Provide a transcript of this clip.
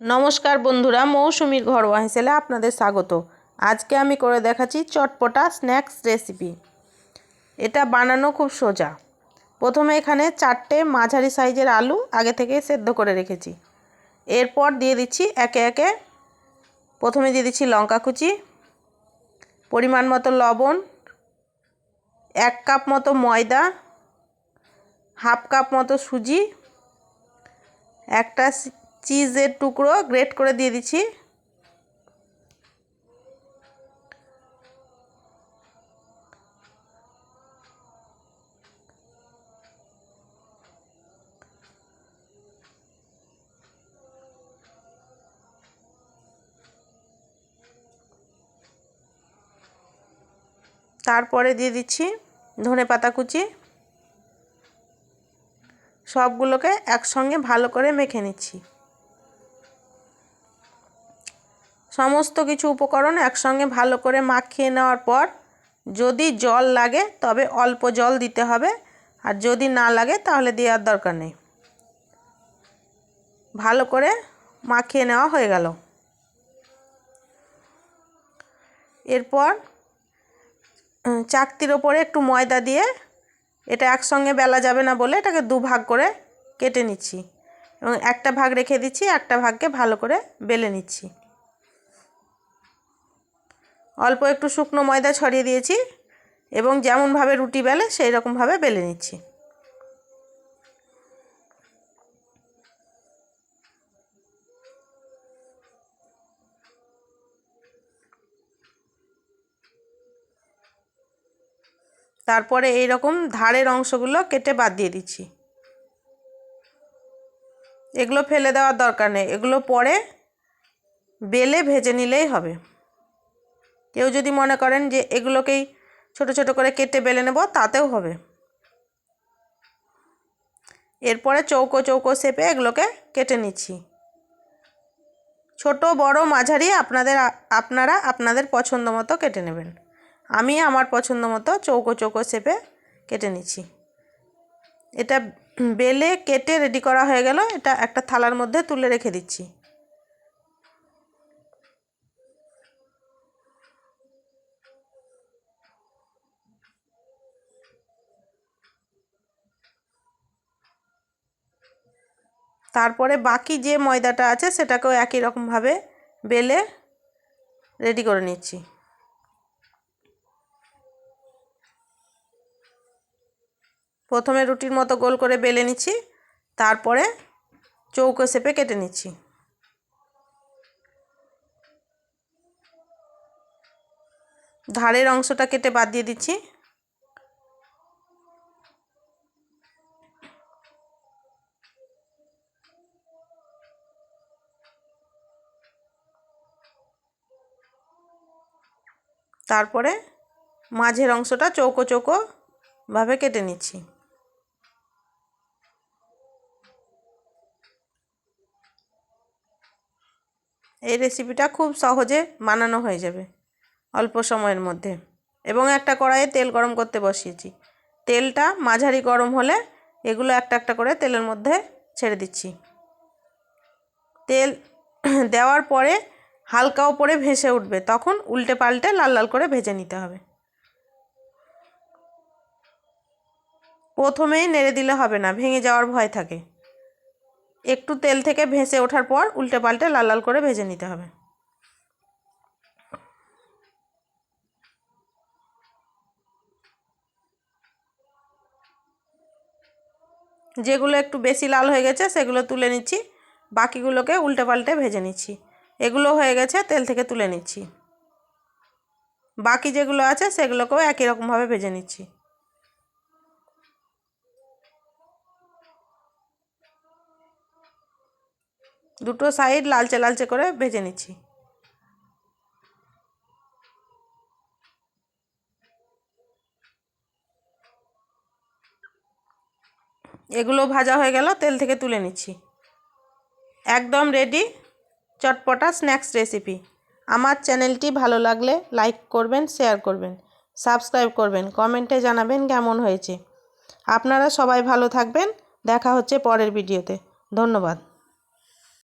নমস্কার বন্ধুরা, মৌসুমীর ঘরোয়া হিসেলে আপনাদের স্বাগত। আজকে আমি করে দেখাচ্ছি চটপটা স্ন্যাক্স রেসিপি। এটা বানানো খুব সোজা। প্রথমে এখানে চারটে মাঝারি সাইজের আলু আগে থেকে সেদ্ধ করে রেখেছি। এরপর দিয়ে দিচ্ছি একে একে, প্রথমে দিয়ে দিচ্ছি লঙ্কা কুচি, পরিমাণ মতো লবণ, এক কাপ মতো ময়দা, হাফ কাপ মতো সুজি, একটা চিজের টুকরো গ্রেট করে দিয়ে দিচ্ছি। তারপরে দিয়ে দিচ্ছি ধনে পাতা কুচি। সবগুলোকে একসঙ্গে ভালো করে মেখে নিচ্ছি। সমস্ত কিছু উপকরণ একসঙ্গে ভালো করে মাখিয়ে নেওয়ার পর যদি জল লাগে তবে অল্প জল দিতে হবে। আর যদি না লাগে তাহলে দেওয়ার দরকার নেই। ভালো করে মাখিয়ে নেওয়া হয়ে গেল। এরপর চাকতির ওপরে একটু ময়দা দিয়ে এটা একসঙ্গে বেলা যাবে না বলে এটাকে দু ভাগ করে কেটে নিচ্ছি। এবং একটা ভাগ রেখে দিচ্ছি, একটা ভাগকে ভালো করে বেলে নিচ্ছি। অল্প একটু শুকনো ময়দা ছড়িয়ে দিয়েছি এবং যেমনভাবে রুটি বেলে সেই রকমভাবে বেলে নিচ্ছি। তারপরে এই রকম ধারের অংশগুলো কেটে বাদ দিয়ে দিচ্ছি। এগুলো ফেলে দেওয়ার দরকার নেই। এগুলো পরে বেলে ভেজে নিলেই হবে। কেউ যদি মনে করেন যে এগুলোকেই ছোট ছোট করে কেটে বেলে নেব, তাতেও হবে। এরপরে চৌকো চৌকো শেপে এগুলোকে কেটে নিচ্ছি। ছোট, বড়, মাঝারি আপনাদের আপনারা আপনাদের পছন্দ মতো কেটে নেবেন। আমি আমার পছন্দ মতো চৌকো চৌকো শেপে কেটে নিচ্ছি। এটা বেলে, কেটে রেডি করা হয়ে গেল। এটা একটা থালার মধ্যে তুলে রেখে দিচ্ছি। তারপরে বাকি যে ময়দাটা আছে সেটাকেও একই রকমভাবে বেলে রেডি করে নিচ্ছি। প্রথমে রুটির মতো গোল করে বেলে নিচ্ছি, তারপরে চৌকো শেপে কেটে নিচ্ছি। ধারের অংশটা কেটে বাদ দিয়ে দিচ্ছি। তারপরে মাঝের অংশটা চৌকো চৌকো ভাবে কেটে নিচ্ছি। এই রেসিপিটা খুব সহজে বানানো হয়ে যাবে অল্প সময়ের মধ্যে। এবং একটা কড়াইয়ে তেল গরম করতে বসিয়েছি। তেলটা মাঝারি গরম হলে এগুলো একটা একটা করে তেলের মধ্যে ছেড়ে দিচ্ছি। তেল দেওয়ার পরে হালকা ওপরে ভেসে উঠবে, তখন উল্টে পাল্টে লাল লাল করে ভেজে নিতে হবে। প্রথমেই নেড়ে দিলে হবে না, ভেঙে যাওয়ার ভয় থাকে। একটু তেল থেকে ভেসে ওঠার পর উল্টে পাল্টে লাল লাল করে ভেজে নিতে হবে। যেগুলো একটু বেশি লাল হয়ে গেছে, সেগুলো তুলে নিচ্ছি, বাকিগুলোকে উল্টে পাল্টে ভেজে নিচ্ছি। এগুলো হয়ে গেছে, তেল থেকে তুলে নিচ্ছি। বাকি যেগুলো আছে সেগুলোকেও একই রকমভাবে ভেজে নিচ্ছি। দুটো সাইড লালচে লালচে করে ভেজে নিচ্ছি। এগুলো ভাজা হয়ে গেল, তেল থেকে তুলে নিচ্ছি। একদম রেডি চটপটা স্ন্যাক্স রেসিপি। আমার চ্যানেলটি ভালো লাগলে লাইক করবেন, শেয়ার করবেন, সাবস্ক্রাইব করবেন, কমেন্টে জানাবেন কেমন হয়েছে। আপনারা সবাই ভালো থাকবেন। দেখা হচ্ছে পরের ভিডিওতে। ধন্যবাদ।